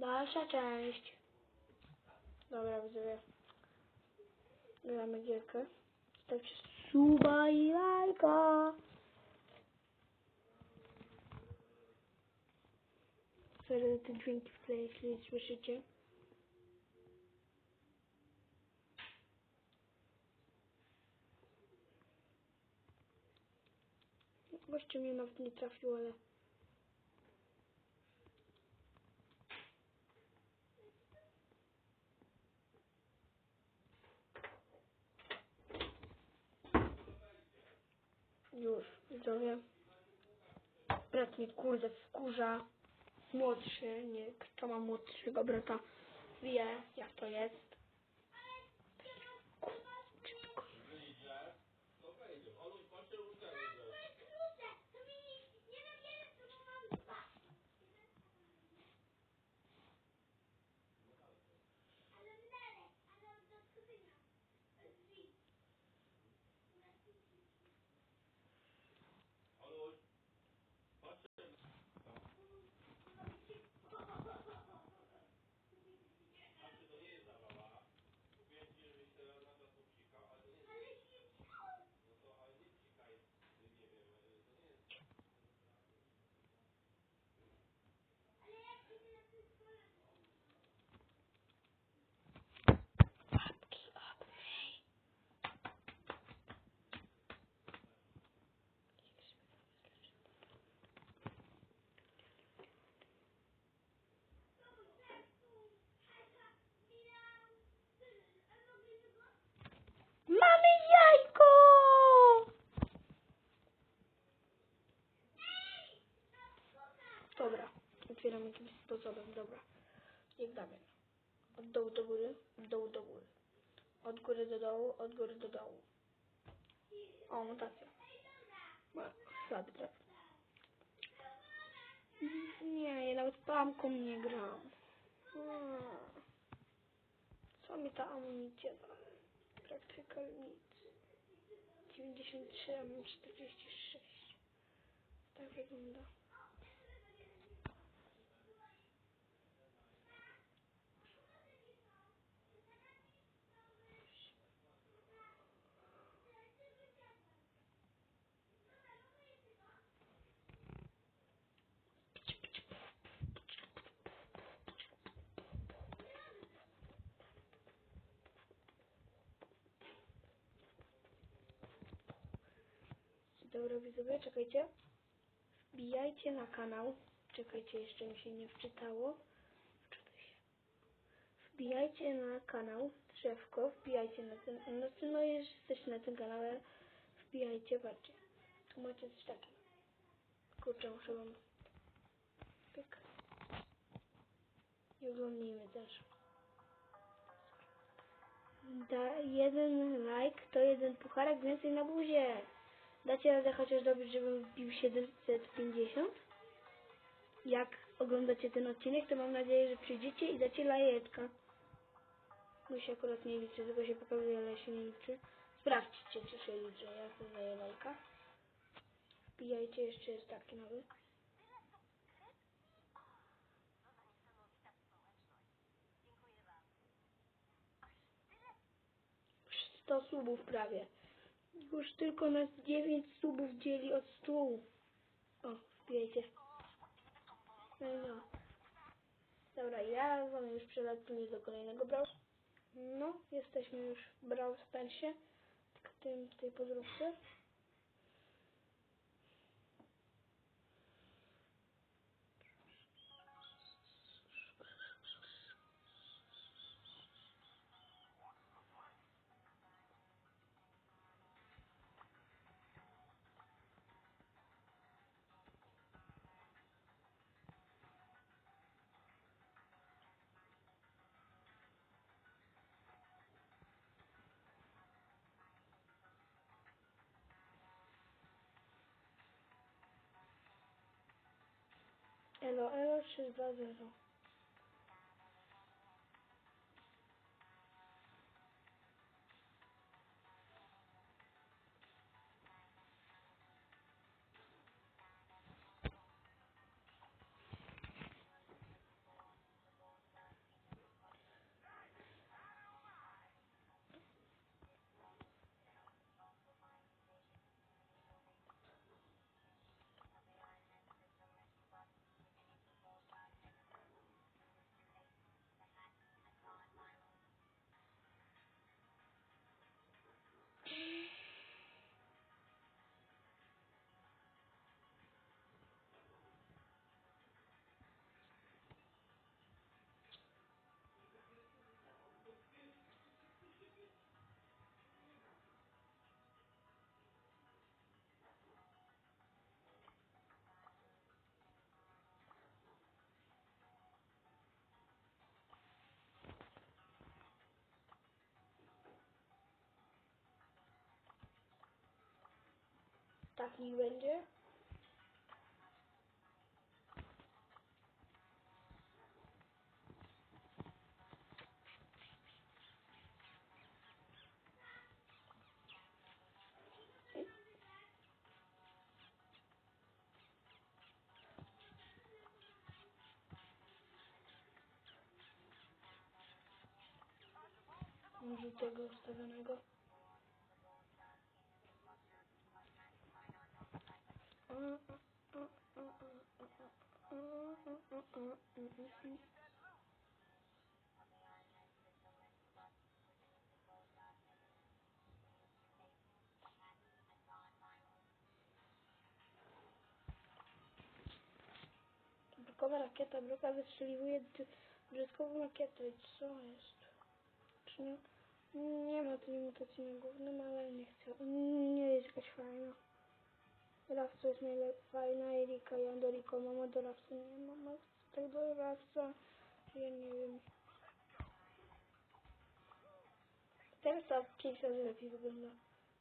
Dalsza część. Dobra, widzowie. Gramy gierkę. Stawcie suba i lajka. Wtedy te dźwięki w tle, jeśli słyszycie. Gościu mnie nawet nie trafił, ale... Już, widzowie. Brat mnie kurde wkurza. Młodszy, nie, kto ma młodszego brata, wie jak to jest. Dobra, otwieram jakimś sposobem, dobra. Jak damy. Od dołu do góry, od dołu do góry. Od góry do dołu, od góry do dołu. O, mutacja. Słaby traf. Nie, ja nawet pamką nie gram. Co mi ta amunicja da? Praktyka nic. 93, a mam 46. Tak wygląda. Dobra widzowie, czekajcie. Wbijajcie na kanał. Czekajcie, jeszcze mi się nie wczytało. Wczytaj się. Wbijajcie na kanał Drzewko. Wbijajcie na ten. No, no jeżeli jesteście na tym kanale, wbijajcie, patrzcie. Tu macie coś takiego. Kurczę, muszę wam. Pyk. I oglądnijmy też. Da jeden like to jeden pucharek więcej na buzie. Dacie radę chociaż dobić, żebym wbił 750? Jak oglądacie ten odcinek, to mam nadzieję, że przyjdziecie i dacie lajeczka. Bo się akurat nie liczy, tylko się pokazuje, ale się nie liczy. Sprawdźcie, czy się liczy, jak daję lajka. Wbijajcie, jeszcze jest taki nowy. 100 subów prawie. Już tylko nas 9 subów dzieli od 100. O, wbijajcie. No no. Dobra, ja wam już przelatuję do kolejnego brał. No, jesteśmy już w Brawl Starsie. Tylko tym, tej podróbce. alors, alors, je suis pas dedans. Niech będzie. Może tego ustawionego. Blokowa rakieta, bloka wystrzeliwuje brzydkową rakietę. I co jest? Czy nie? Nie ma tu mutacji na głównym, ale nie chcę. Nie jest jakaś fajna. Dorawca jest najlepiej fajna, Erika, ja do Riko, mama dorawcy nie ma, tak dorawca, ja nie wiem. Teraz ta pięć lepiej wygląda.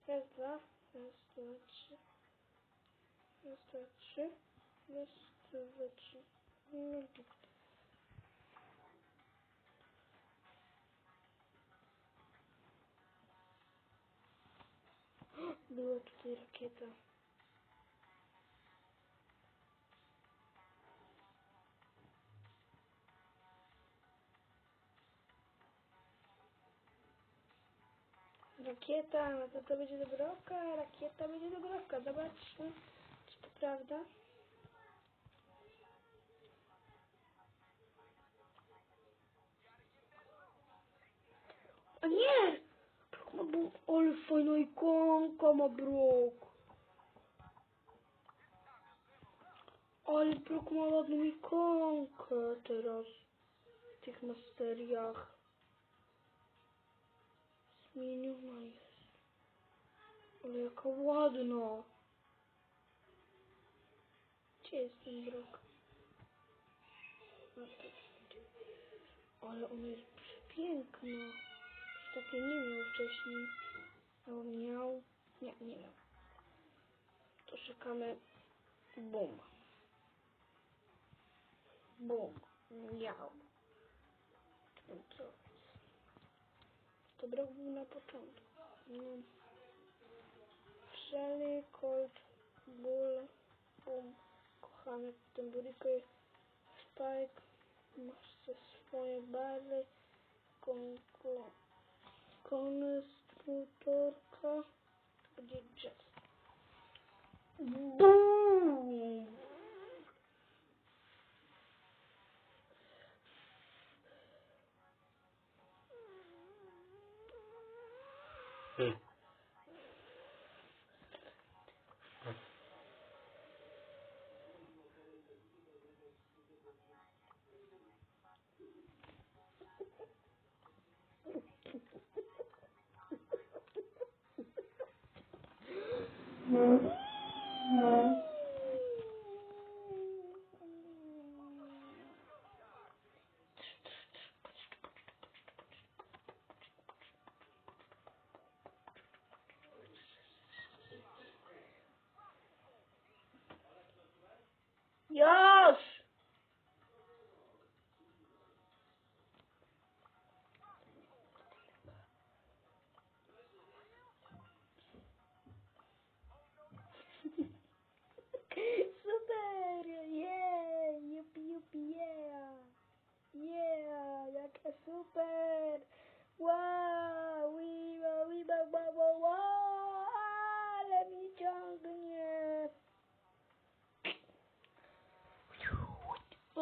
Raz, dwa, raz, dwa, trzy. Raz, dwa, trzy. Raz, dwa, trzy. No, tak. Była tutaj rakieta. Rakieta, no to to będzie dobrowka, rakieta będzie dobrowka. Zobaczmy, czy to prawda. A nie! Ma bu... Ale fajna ikonka ma Brok. Ale Brok ma ładną ikonkę teraz w tych masteriach. Jest. Ale jaka ładna. Gdzie jest ten Brok? A, tu. Ale ona jest przepiękna. Już takiej nie miał wcześniej. A on miał? Nie, nie miał. To szukamy. Bum. Bum. Miał. Co? to brał na początku. Mm. Shelly, Colt, Bull, um, kochany w tym buriku jest Spike, masz swoje bary, konstruktorka, gdzie jazz. Boom! Już!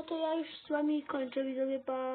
To ja już z wami kończę, widzowie, pa!